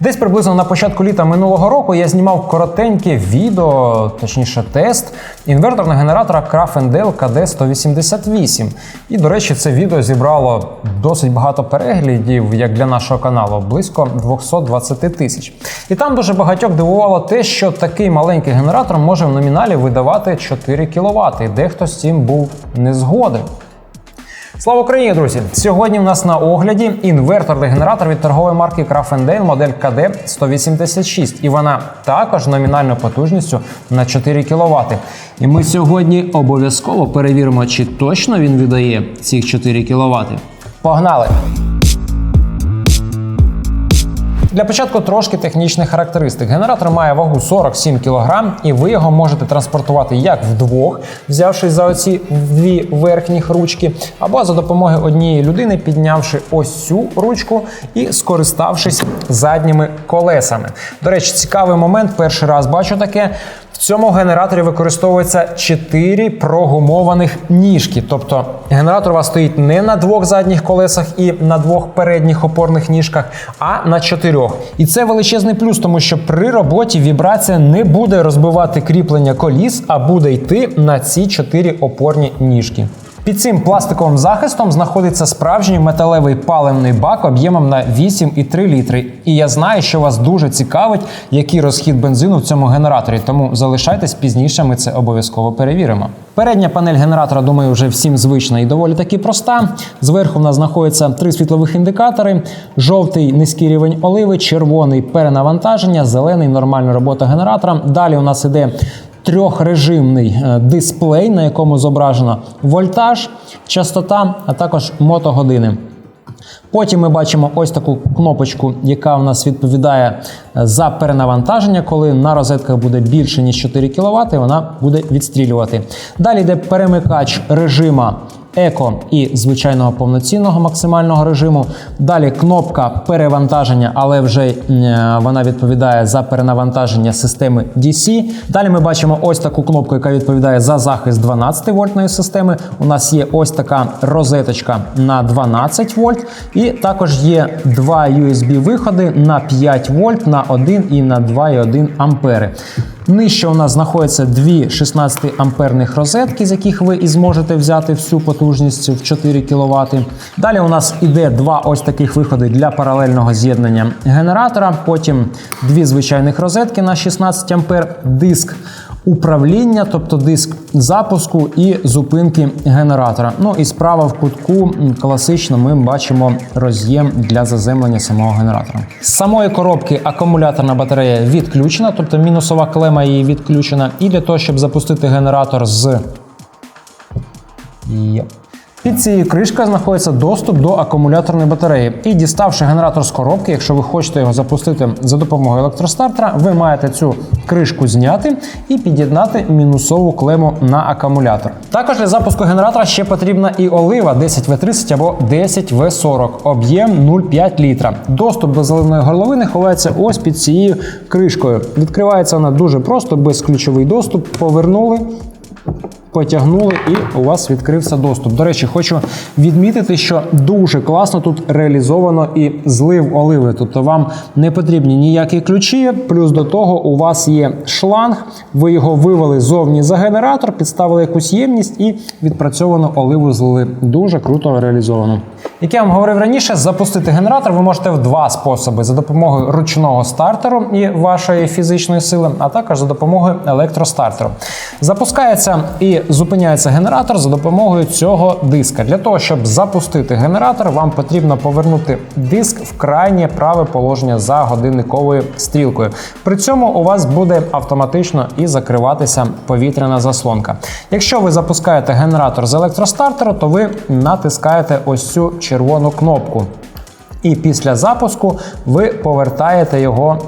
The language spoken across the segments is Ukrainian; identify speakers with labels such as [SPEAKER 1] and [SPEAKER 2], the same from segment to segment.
[SPEAKER 1] Десь приблизно на початку літа минулого року я знімав коротеньке відео, точніше тест інверторного генератора Krafendale KD188. І, до речі, це відео зібрало досить багато переглядів, як для нашого каналу, близько 220 тисяч. І там дуже багатьох дивувало те, що такий маленький генератор може в номіналі видавати 4 кВт. І дехто з цим був не згоден. Слава Україні, друзі! Сьогодні в нас на огляді інверторний генератор від торгової марки Krafendale модель КД 186, І вона також номінальною потужністю на 4 кВт. І ми сьогодні обов'язково перевіримо, чи точно він віддає ці 4 кВт. Погнали! Для початку трошки технічних характеристик. Генератор має вагу 47 кг, і ви його можете транспортувати як вдвох, взявшись за оці дві верхніх ручки, або за допомогою однієї людини, піднявши ось цю ручку і скориставшись задніми колесами. До речі, цікавий момент. Перший раз бачу таке. В цьому генераторі використовується 4 прогумованих ніжки. Тобто генератор у вас стоїть не на двох задніх колесах і на двох передніх опорних ніжках, а на чотирьох. І це величезний плюс, тому що при роботі вібрація не буде розбивати кріплення коліс, а буде йти на ці чотири опорні ніжки. Під цим пластиковим захистом знаходиться справжній металевий паливний бак об'ємом на 8,3 літри. І я знаю, що вас дуже цікавить, який розхід бензину в цьому генераторі. Тому залишайтесь пізніше, ми це обов'язково перевіримо. Передня панель генератора, думаю, вже всім звична і доволі таки проста. Зверху в нас знаходиться три світлових індикатори: жовтий низький рівень оливи, червоний перенавантаження, зелений нормальна робота генератора. Далі у нас іде трьохрежимний е, дисплей, на якому зображено вольтаж, частота, а також мотогодини. Потім ми бачимо ось таку кнопочку, яка у нас відповідає е, за перенавантаження, коли на розетках буде більше ніж 4 кВт, вона буде відстрілювати. Далі йде перемикач режима еко і звичайного повноцінного максимального режиму. Далі кнопка перевантаження, але вже вона відповідає за перенавантаження системи DC. Далі ми бачимо ось таку кнопку, яка відповідає за захист 12 вольтної системи. У нас є ось така розеточка на 12 вольт, і також є два USB-виходи на 5 вольт, на 1 і на 2,1 ампери. Нижче у нас знаходяться дві 16 амперних розетки, з яких ви і зможете взяти всю потужність в 4 кВт. Далі у нас іде два ось таких виходи для паралельного з'єднання генератора. Потім дві звичайних розетки на 16 ампер, диск управління, тобто диск запуску і зупинки генератора. Ну і справа в кутку класично ми бачимо роз'єм для заземлення самого генератора. З самої коробки акумуляторна батарея відключена, тобто мінусова клема її відключена. І для того, щоб запустити генератор з Йоп. Під цією кришкою знаходиться доступ до акумуляторної батареї. І діставши генератор з коробки, якщо ви хочете його запустити за допомогою електростартера, ви маєте цю кришку зняти і під'єднати мінусову клему на акумулятор. Також для запуску генератора ще потрібна і олива 10В30 або 10В40, об'єм 0,5 літра. Доступ до заливної горловини ховається ось під цією кришкою. Відкривається вона дуже просто, безключовий доступ. Повернули потягнули, і у вас відкрився доступ. До речі, хочу відмітити, що дуже класно тут реалізовано і злив оливи. Тобто вам не потрібні ніякі ключі. Плюс до того у вас є шланг, ви його вивели зовні за генератор, підставили якусь ємність і відпрацьовану оливу злили. Дуже круто реалізовано. Як я вам говорив раніше, запустити генератор ви можете в два способи: за допомогою ручного стартеру і вашої фізичної сили, а також за допомогою електростартеру. Запускається і зупиняється генератор за допомогою цього диска. Для того, щоб запустити генератор, вам потрібно повернути диск в крайнє праве положення за годинниковою стрілкою. При цьому у вас буде автоматично і закриватися повітряна заслонка. Якщо ви запускаєте генератор з електростартеру, то ви натискаєте ось цю червону кнопку. І після запуску ви повертаєте його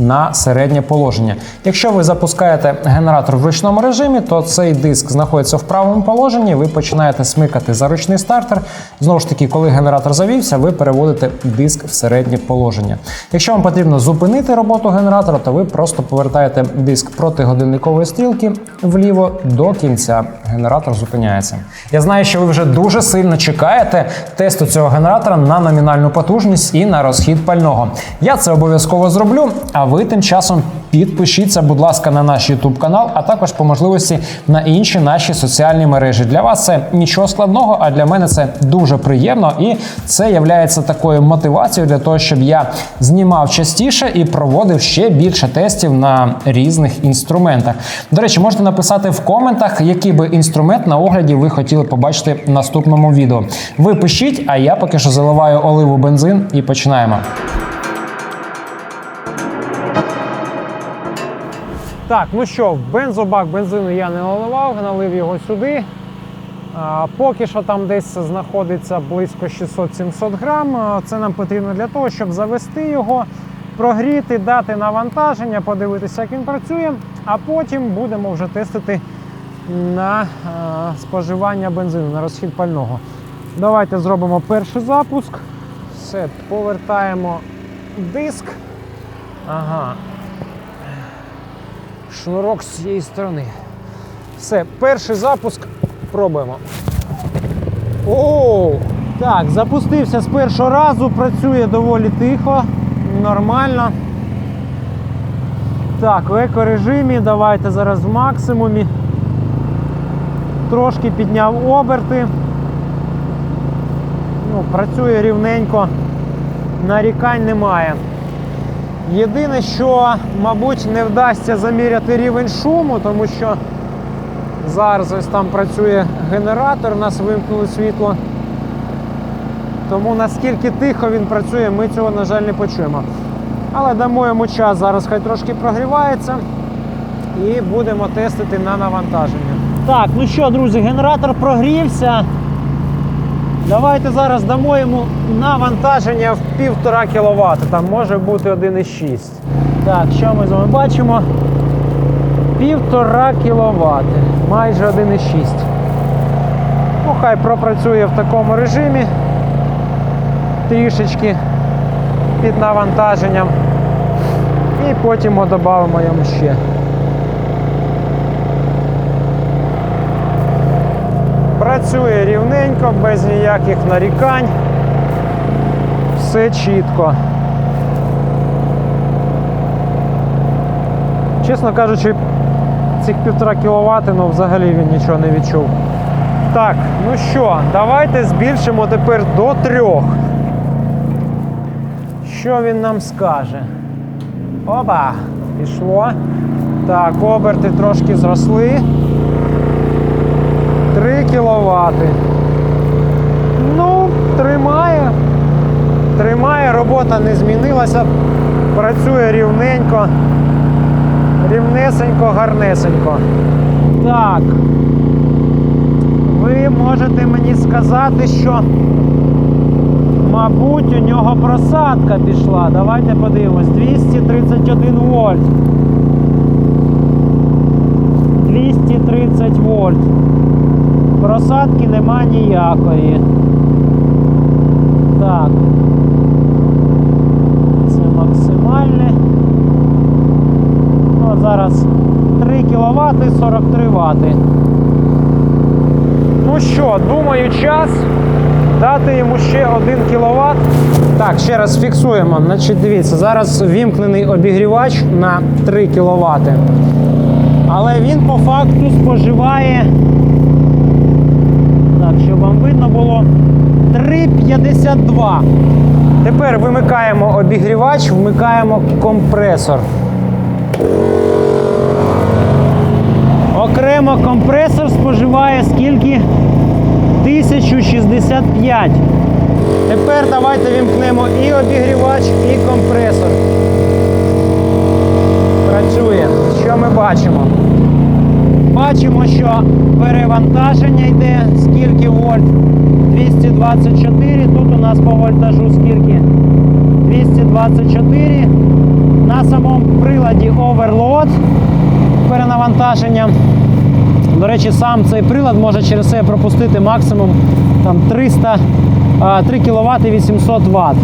[SPEAKER 1] на середнє положення. Якщо ви запускаєте генератор в ручному режимі, то цей диск знаходиться в правому положенні. Ви починаєте смикати за ручний стартер. Знову ж таки, коли генератор завівся, ви переводите диск в середнє положення. Якщо вам потрібно зупинити роботу генератора, то ви просто повертаєте диск проти годинникової стрілки вліво до кінця. Генератор зупиняється. Я знаю, що ви вже дуже сильно чекаєте тесту цього генератора на номінальну потужність і на розхід пального. Я це обов'язково зроблю. А ви тим часом підпишіться, будь ласка, на наш YouTube канал, а також по можливості на інші наші соціальні мережі. Для вас це нічого складного, а для мене це дуже приємно, і це є такою мотивацією для того, щоб я знімав частіше і проводив ще більше тестів на різних інструментах. До речі, можете написати в коментах, який би інструмент на огляді ви хотіли побачити в наступному відео. Ви пишіть, а я поки що заливаю оливу бензин і починаємо. Так, ну що, бензобак бензину я не наливав, налив його сюди. А, Поки що там десь знаходиться близько 600-700 грам. Це нам потрібно для того, щоб завести його, прогріти, дати навантаження, подивитися, як він працює, а потім будемо вже тестити на а, споживання бензину, на розхід пального. Давайте зробимо перший запуск. Все, повертаємо диск. Ага, шнурок з цієї сторони. Все, перший запуск пробуємо. О, так, запустився з першого разу, працює доволі тихо, нормально. Так, в екорежимі, давайте зараз в максимумі. Трошки підняв оберти. Ну, працює рівненько, нарікань немає. Єдине, що, мабуть, не вдасться заміряти рівень шуму, тому що зараз ось там працює генератор, нас вимкнули світло. Тому наскільки тихо він працює, ми цього, на жаль, не почуємо. Але дамо йому час, зараз хай трошки прогрівається і будемо тестити на навантаження. Так, ну що, друзі, генератор прогрівся. Давайте зараз дамо йому навантаження в 1,5 кВт. Там може бути 1,6. Так, що ми з вами бачимо? 1,5 кВт. Майже 1,6. Ну, хай пропрацює в такому режимі. Трішечки під навантаженням. І потім додамо йому ще. Працює рівненько, без ніяких нарікань. Все чітко. Чесно кажучи, цих півтора кВт, ну взагалі він нічого не відчув. Так, ну що, давайте збільшимо тепер до трьох. Що він нам скаже? Опа! Пішло. Так, оберти трошки зросли. 3 кВт. Ну, тримає. Тримає, робота не змінилася. Працює рівненько. Рівнесенько, гарнесенько. Так. Ви можете мені сказати, що, мабуть, у нього просадка пішла. Давайте подивимось. 231 вольт. 230 вольт. Просадки нема ніякої. Так. Це максимальне. Ну, зараз 3 кВт 43 Вт. Ну що, думаю, час дати йому ще 1 кВт. Так, ще раз фіксуємо. Значить, дивіться, зараз вімкнений обігрівач на 3 кВт. Але він по факту споживає. Так, щоб вам видно було 3,52. Тепер вимикаємо обігрівач, вмикаємо компресор. Окремо компресор споживає скільки? 1065. Тепер давайте вімкнемо і обігрівач, і компресор. Працює. Що ми бачимо? Бачимо, що перевантаження йде скільки вольт? 224. Тут у нас по вольтажу скільки? 224. на самому приладі Overload перенавантаження. До речі, сам цей прилад може через себе пропустити максимум там, 300, 3 кВт і 800 Вт.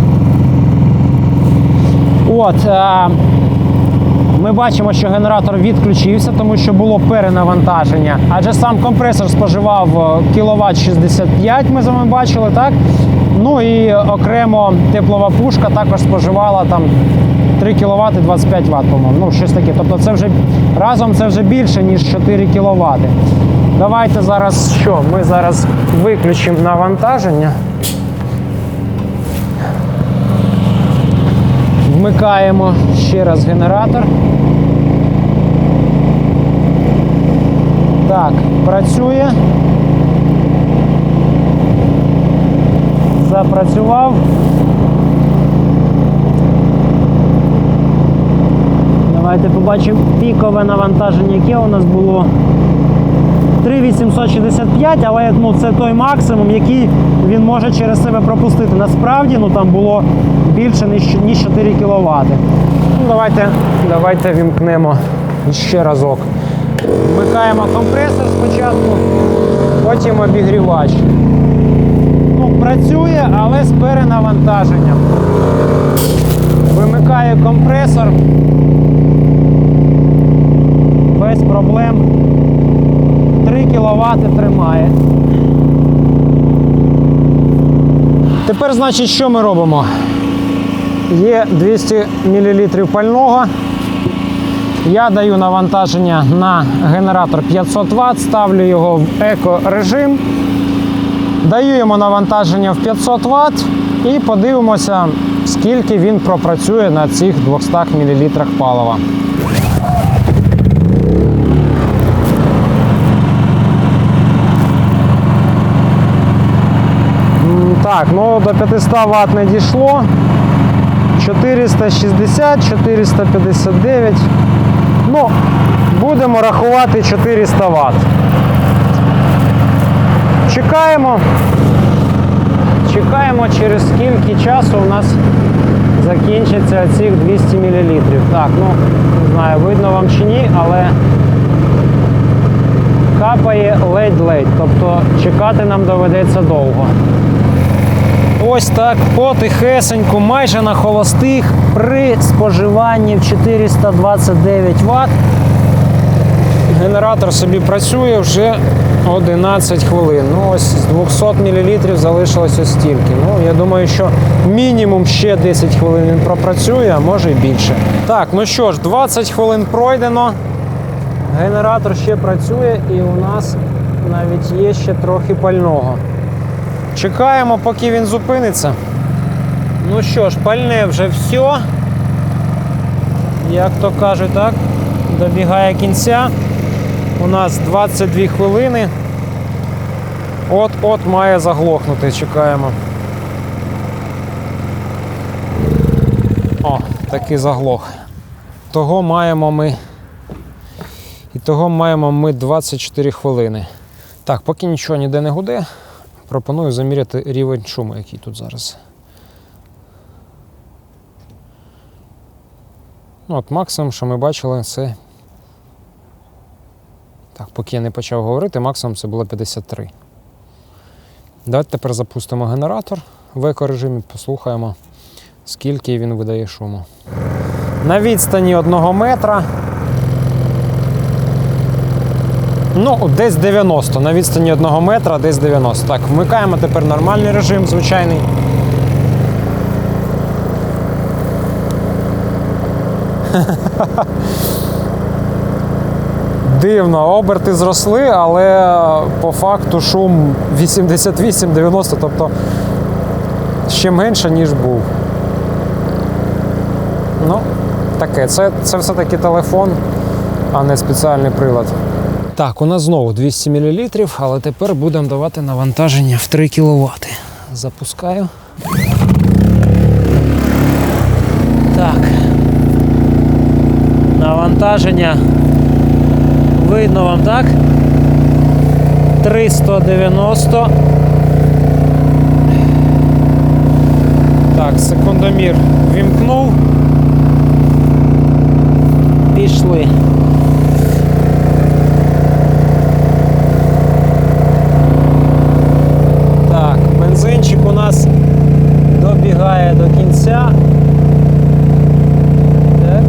[SPEAKER 1] От, ми бачимо, що генератор відключився, тому що було перенавантаження. Адже сам компресор споживав кВт 65, ми з вами бачили, так? Ну і окремо теплова пушка також споживала там 3 кВт і 25 Вт, по-моєму. Ну, щось таке. Тобто це вже разом це вже більше, ніж 4 кВт. Давайте зараз що? Ми зараз виключимо навантаження. Вмикаємо ще раз генератор. Так, працює. Запрацював. Давайте побачимо пікове навантаження, яке у нас було. 3865, але ну, це той максимум, який він може через себе пропустити. Насправді ну, там було більше, ніж, ніж 4 кВт. Ну, давайте, давайте вімкнемо ще разок. Вмикаємо компресор спочатку, потім обігрівач. Ну, працює, але з перенавантаженням. Вимикаю компресор. Без проблем. 3 кВт тримає. Тепер, значить, що ми робимо? Є 200 мл пального. Я даю навантаження на генератор 500 Вт, ставлю його в еко-режим, даю йому навантаження в 500 Вт і подивимося, скільки він пропрацює на цих 200 мл палива. Так, ну до 500 Вт не дійшло. 460, 459. Ну, будемо рахувати 400 Вт. Чекаємо. Чекаємо, через скільки часу у нас закінчиться цих 200 мл. Так, ну, не знаю, видно вам чи ні, але капає ледь-ледь. Тобто чекати нам доведеться довго. Ось так потихесеньку, майже на холостих при споживанні в 429 Вт. Генератор собі працює вже 11 хвилин. Ну, ось з 200 мл залишилось ось стільки. Ну, я думаю, що мінімум ще 10 хвилин він пропрацює, а може і більше. Так, ну що ж, 20 хвилин пройдено. Генератор ще працює і у нас навіть є ще трохи пального. Чекаємо, поки він зупиниться. Ну що ж, пальне вже все. Як то кажуть, так, добігає кінця. У нас 22 хвилини. От-от має заглохнути, чекаємо. О, таки заглох. Того маємо ми. І того маємо ми 24 хвилини. Так, поки нічого ніде не гуде, пропоную заміряти рівень шуму, який тут зараз. Ну, от максимум, що ми бачили, це. Так, поки я не почав говорити, максимум це було 53. Давайте тепер запустимо генератор в екорежимі, послухаємо, скільки він видає шуму. На відстані одного метра. Ну, десь 90. На відстані одного метра, десь 90. Так, вмикаємо тепер нормальний режим, звичайний. Дивно, оберти зросли, але по факту шум 88-90, тобто ще менше, ніж був. Ну, таке, це, це все-таки телефон, а не спеціальний прилад. Так, у нас знову 200 мл, але тепер будемо давати навантаження в 3 кВт. Запускаю. Так. Навантаження. Видно вам, так? 390. Так, секундомір вімкнув. Пішли. Так, бензинчик у нас добігає до кінця. Так.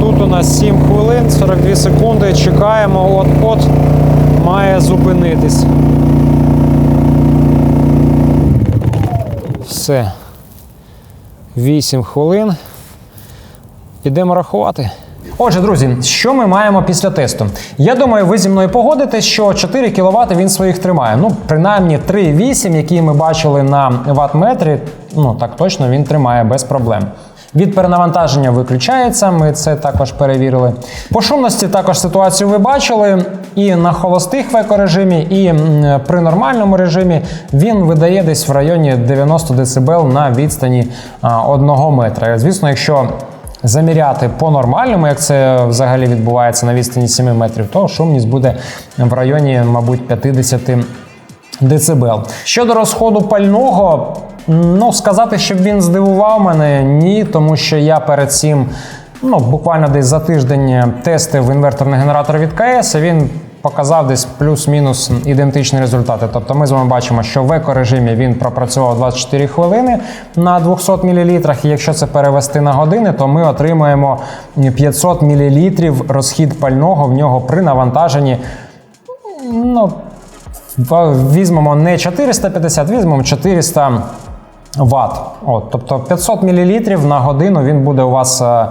[SPEAKER 1] Тут у нас 7 хвилин, 42 секунди. Чекаємо, от-от має зупинитись. Все. 8 хвилин. Ідемо рахувати. Отже, друзі, що ми маємо після тесту? Я думаю, ви зі мною погодитесь, що 4 кВт він своїх тримає. Ну, принаймні 3,8, які ми бачили на ватметрі, ну так точно він тримає без проблем. Від перенавантаження виключається, ми це також перевірили. По шумності також ситуацію ви бачили. І на холостих в екорежимі, і при нормальному режимі він видає десь в районі 90 дБ на відстані 1 метра. Звісно, якщо заміряти по-нормальному, як це взагалі відбувається на відстані 7 метрів, то шумність буде в районі, мабуть, 50 дБ. Щодо розходу пального, ну сказати, щоб він здивував мене, ні, тому що я перед цим. Ну, буквально десь за тиждень тестив інверторний генератор від КС, він показав десь плюс-мінус ідентичні результати. Тобто ми з вами бачимо, що в екорежимі він пропрацював 24 хвилини на 200 мл, і якщо це перевести на години, то ми отримуємо 500 мл розхід пального в нього при навантаженні. Ну, візьмемо не 450, візьмемо 400 Вт. От, тобто 500 мл на годину він буде у вас е,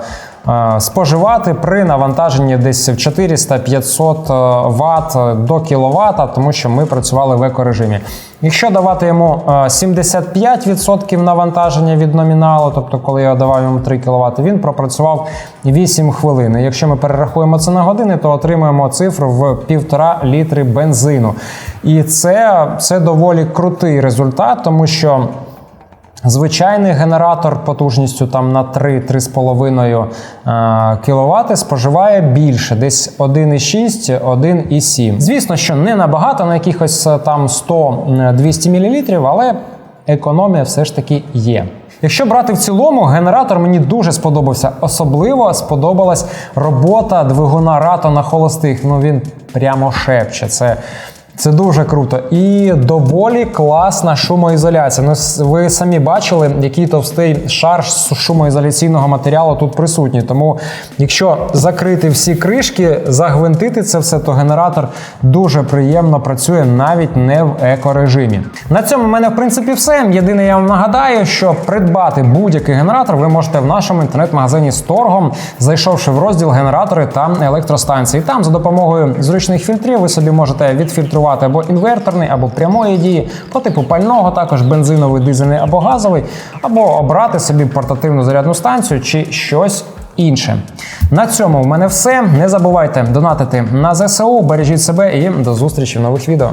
[SPEAKER 1] споживати при навантаженні десь в 400-500 Вт до кВт, тому що ми працювали в екорежимі. Якщо давати йому е, 75% навантаження від номіналу, тобто коли я давав йому 3 кВт, він пропрацював 8 хвилин. Якщо ми перерахуємо це на години, то отримуємо цифру в 1,5 літри бензину. І це, це доволі крутий результат, тому що. Звичайний генератор потужністю там на 3-3,5 кВт споживає більше, десь 1,6, 1,7. Звісно, що не набагато, на якихось е, там 100-200 мл, але економія все ж таки є. Якщо брати в цілому, генератор мені дуже сподобався. Особливо сподобалась робота двигуна рато на холостих. Ну він прямо шепче. Це це дуже круто. І доволі класна шумоізоляція. Ну, ви самі бачили, який товстий шар шумоізоляційного матеріалу тут присутній. Тому, якщо закрити всі кришки, загвинтити це все, то генератор дуже приємно працює навіть не в екорежимі. На цьому в мене в принципі все. Єдине, я вам нагадаю, що придбати будь-який генератор ви можете в нашому інтернет-магазині з торгом, зайшовши в розділ генератори та електростанції. Там за допомогою зручних фільтрів ви собі можете відфільтрувати або інверторний, або прямої дії, по типу пального, також бензиновий, дизельний або газовий, або обрати собі портативну зарядну станцію чи щось. Інше на цьому в мене все. Не забувайте донатити на ЗСУ, бережіть себе і до зустрічі в нових відео.